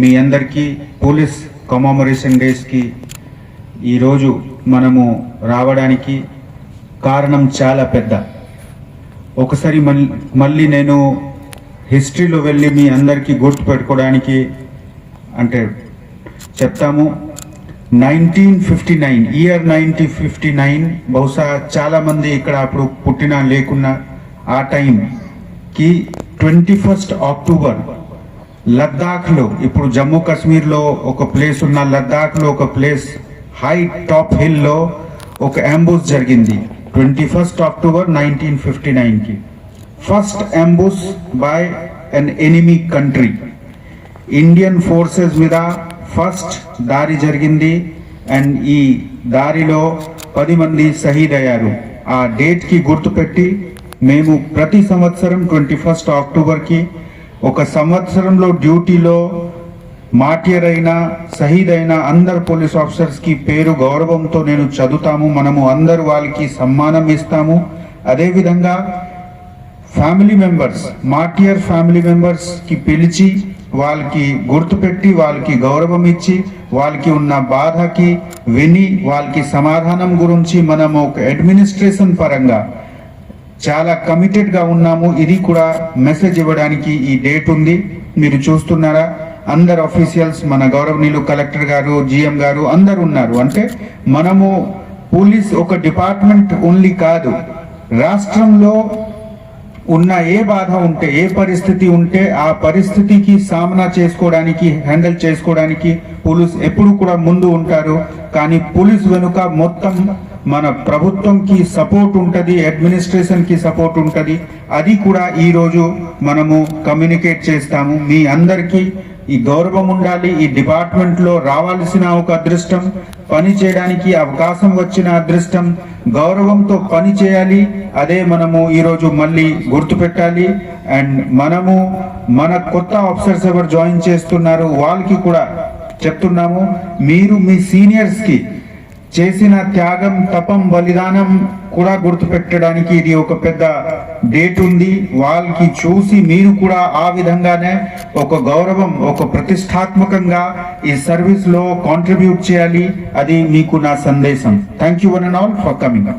మీ అందరికీ పోలీస్ కమామరేషన్ డేస్కి ఈరోజు మనము రావడానికి కారణం చాలా పెద్ద. ఒకసారి మళ్ళీ మళ్ళీ నేను హిస్టరీలో వెళ్ళి మీ అందరికీ గుర్తు పెట్టుకోవడానికి అంటే చెప్తాము. Nineteen fifty nine year nineteen fifty nine బహుశా చాలామంది ఇక్కడ అప్పుడు పుట్టిన లేకున్నా ఆ టైంకి ట్వంటీ ఫస్ట్ అక్టోబర్ లద్దాఖ్లో ఇప్పుడు జమ్మూ కాశ్మీర్లో ఒక ప్లేస్ ఉన్న లద్దాఖ్లో ఒక ప్లేస్ హై టాప్ హిల్లో ఒక అంబుస్ జరిగింది twenty first October nineteen fifty నైన్కి. First ambush by an enemy country Indian forces మీద ఫస్ట్ దారి జరిగింది అండ్ ఈ దారిలో పది మంది షహీద్ అయ్యారు. ఆ డేట్కి గుర్తుపెట్టి మేము ప్రతి సంవత్సరం ట్వంటీ ఫస్ట్ అక్టోబర్కి ఒక సంవత్సరంలో డ్యూటీలో మాటియర్ అయిన షహీద్ అయినా అందరు పోలీస్ ఆఫీసర్స్కి పేరు గౌరవంతో నేను చదువుతాము మనము అందరు వాళ్ళకి సమ్మానం ఇస్తాము. అదేవిధంగా ఫ్యామిలీ మెంబర్స్ మాటియర్ ఫ్యామిలీ మెంబర్స్కి పిలిచి వాళ్ళకి గుర్తుపెట్టి వాళ్ళకి గౌరవం ఇచ్చి వాళ్ళకి ఉన్న బాధకి విని వాళ్ళకి సమాధానం గురించి మనము ఒక అడ్మినిస్ట్రేషన్ పరంగా చాలా కమిటెడ్గా ఉన్నాము. ఇది కూడా మెసేజ్ ఇవ్వడానికి ఈ డేట్ ఉంది. మీరు చూస్తున్నారా? అందరు అఫీషియల్స్ మన గౌరవనీయులు కలెక్టర్ గారు జిఎం గారు అందరు ఉన్నారు. అంటే మనము పోలీస్ ఒక డిపార్ట్మెంట్ ఓన్లీ కాదు. రాష్ట్రంలో ఉన్న ఏ బాధ ఉంటే ఏ పరిస్థితి ఉంటే ఆ పరిస్థితికి సామనా చేసుకోవడానికి హ్యాండిల్ చేసుకోవడానికి పోలీస్ ఎప్పుడు కూడా ముందు ఉంటారు. కానీ పోలీస్ వెనుక మొత్తం మన ప్రభుత్వంకి సపోర్ట్ ఉంటుంది అడ్మినిస్ట్రేషన్కి సపోర్ట్ ఉంటుంది. అది కూడా ఈరోజు మనము కమ్యూనికేట్ చేస్తాము. మీ అందరికీ ఈ గౌరవం ఉండాలి. ఈ డిపార్ట్మెంట్లో రావాల్సిన ఒక అదృష్టం పని చేయడానికి అవకాశం వచ్చిన అదృష్టం గౌరవంతో పని చేయాలి. అదే మనము ఈరోజు మళ్ళీ గుర్తుపెట్టాలి. అండ్ మనము మన కొత్త ఆఫీసర్స్ ఎవరు జాయిన్ చేస్తున్నారు వాళ్ళకి కూడా చెప్తున్నాము. మీరు మీ సీనియర్స్కి చేసిన త్యాగం తపం బలిదానం కూడా గుర్తుపెట్టడానికి ఇది ఒక పెద్ద డేట్ ఉంది. వాళ్ళకి చూసి మీరు కూడా ఆ విధంగానే ఒక గౌరవం ఒక ప్రతిష్టాత్మకంగా ఈ సర్వీస్లో కాంట్రిబ్యూట్ చేయాలి. అది మీకు నా సందేశం. Thank you one and all for coming